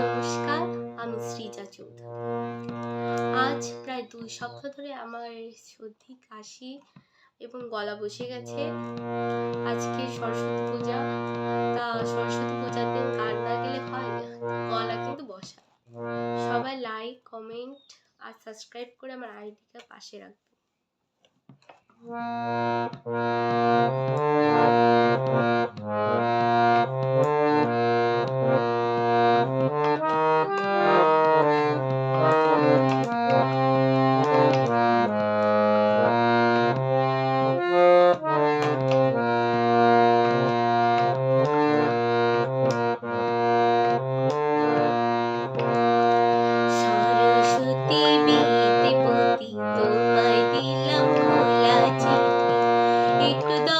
নমস্কার, আমি সৃজা চৌধুরী। আজ প্রায় দুই সপ্তাহ ধরে আমার সর্দি, কাশি এবং গলা বসে গেছে। আজকে সরস্বতী পূজা। তা সরস্বতী পূজার দিন গান না গেলে হয় গলা কিন্তু বসা। সবাই লাইক কমেন্ট আর সাবস্ক্রাইব করে আমার আইডিটা পাশে রাখবে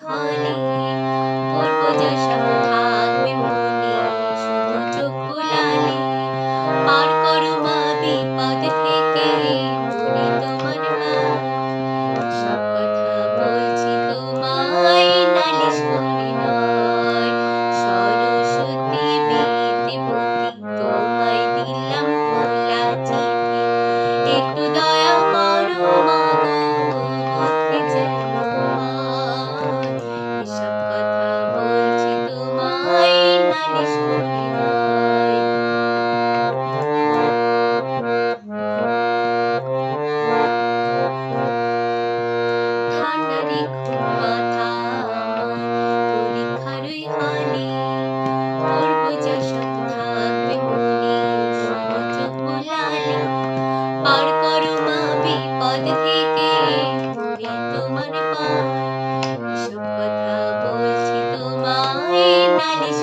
মনে শুধু চোখ পার করো কথা বলছি তোমায় নালিশ